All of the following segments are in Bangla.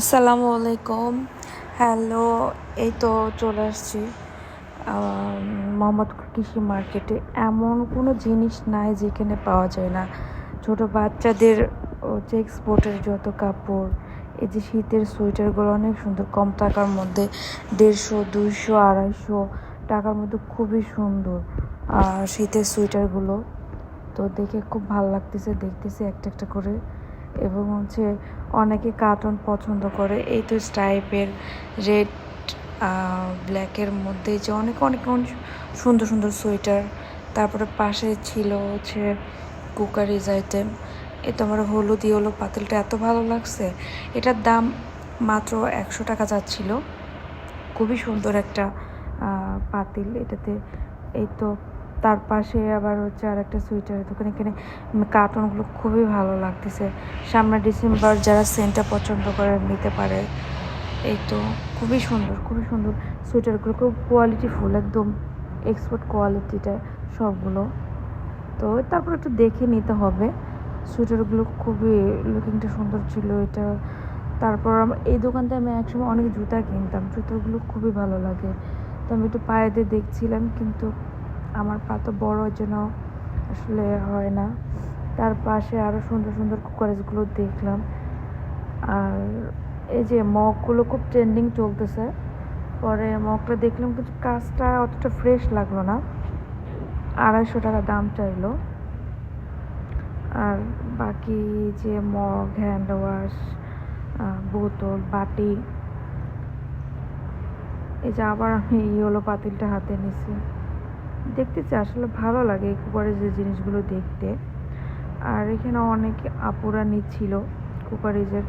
আসসালামু আলাইকুম। হ্যালো এই তো চলে আসছি। মোহাম্মদপুর কৃষি মার্কেটে এমন কোনো জিনিস নাই যেখানে পাওয়া যায় না। ছোট বাচ্চাদের হচ্ছে এক্সপোর্টের যত কাপড়, এই যে শীতের সোয়েটারগুলো অনেক সুন্দর, কম টাকার মধ্যে। দেড়শো, দুইশো, আড়াইশো টাকার মধ্যে খুবই সুন্দর। শীতের সোয়েটারগুলো তো দেখে খুব ভালো লাগতেছে, দেখতেছি একটা একটা করে। এবং হচ্ছে অনেকে কার্টুন পছন্দ করে। এই তো টাইপের রেড ব্ল্যাকের মধ্যে যে অনেক অনেক অনেক সুন্দর সুন্দর সোয়েটার। তারপরে পাশে ছিল হচ্ছে কুকারিজ আইটেম। এ তো আমার হলুদ, ইয়েলো পাতিলটা এত ভালো লাগছে। এটার দাম মাত্র একশো টাকা যাচ্ছিল। খুবই সুন্দর একটা পাতিল এটাতে। এই তো তার পাশে আবার হচ্ছে আর একটা সুইটারের দোকান এখানে কার্টুনগুলো খুবই ভালো লাগতেছে। সামনে ডিসেম্বর যারা সেন্টটা পছন্দ করে নিতে পারে। এই তো, খুবই সুন্দর খুবই সুন্দর সুইটারগুলো খুব কোয়ালিটি ফুল একদম এক্সপোর্ট কোয়ালিটিটা সবগুলো। তো তারপর একটু দেখে নিতে হবে। সুইটারগুলো খুবই লুকিংটা সুন্দর ছিল এটা। তারপর আমার এই দোকানটা আমি একসময় অনেক জুতা কিনতাম, জুতোগুলো খুবই ভালো লাগে। তো আমি একটু পায়ে দিয়ে দেখছিলাম, কিন্তু আমার পা তো বড় জন্য আসলে হয় না। তার পাশে আরও সুন্দর সুন্দর কুকারেজগুলো দেখলাম। আর এই যে মগগুলো খুব ট্রেন্ডিং চলতেছে। পরে মগটা দেখলাম কিন্তু কাজটা অতটা ফ্রেশ লাগল না। আড়াইশো টাকা দাম চাইলো। আর বাকি যে মগ হ্যান্ড ওয়াশ বোতল, বাটি, এই যে আবার আমি ইয়েলো পাতিলটা হাতে নিছি। দেখতেছি আসলে ভালো লাগে কুকারের যে জিনিসগুলো দেখতে। আর এখানে অনেক আপুরা নিচ্ছিল কুকারিজের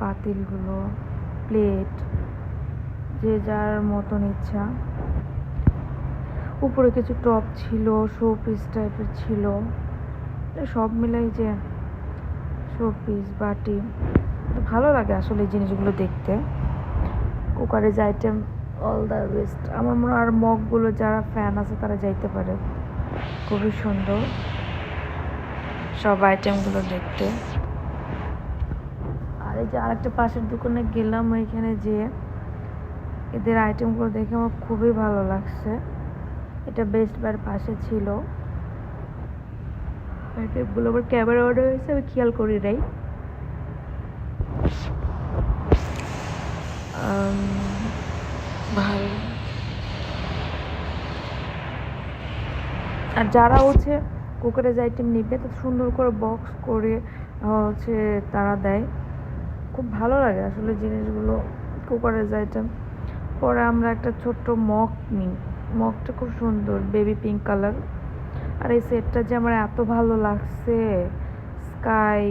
পাতিলগুলো, প্লেট, যে যার মতন ইচ্ছা। উপরে কিছু টপ ছিল শো পিস টাইপের ছিল। সব মিলাই যে শো পিস বাটি, ভালো লাগে আসলে এই জিনিসগুলো দেখতে। কুকারেজ আইটেম অল দ্য বেস্ট আমার মনে হয় আর মগগুলো যারা ফ্যান আছে, তারা যাইতে পারে। খুবই সুন্দর। সব আইটেমগুলো দেখতে। আর এই যে আরেকটা পাশের দোকানে গেলাম ওইখানে যে এদের আইটেমগুলো দেখে আমার খুবই ভালো লাগছে। এটা বেস্ট বার পাশে ছিল। আইটেমগুলো আমার ক্যামেরা অর্ডার হয়েছে, আমি খেয়াল করি নাই। ভালো আর যারা হচ্ছে কুকারেজ আইটেম নিবে, তো সুন্দর করে বক্স করে হচ্ছে তারা দেয়। খুব ভালো লাগে আসলে জিনিসগুলো কুকারেজ আইটেম পরে আমরা একটা ছোট্ট মগ নিই। মগটা খুব সুন্দর বেবি পিঙ্ক কালার আর এই সেটটা যে আমার এত ভালো লাগছে স্কাই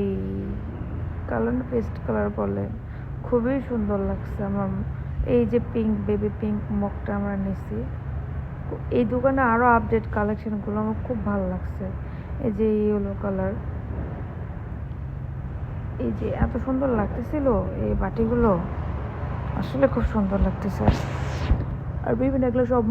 কালার পেস্ট কালার বলে। খুবই সুন্দর লাগছে আমার এই যে পিঙ্ক বেবি পিঙ্ক মগটা আমরা নিছি। এই দোকানে আরও আপডেট কালেকশনগুলো আমার খুব ভালো লাগছে। এই যে ইয়েলো কালার এই যে এত সুন্দর লাগতেছিল এই বাটিগুলো। আসলে খুব সুন্দর লাগতেছে। আর বিভিন্ন এগুলো সব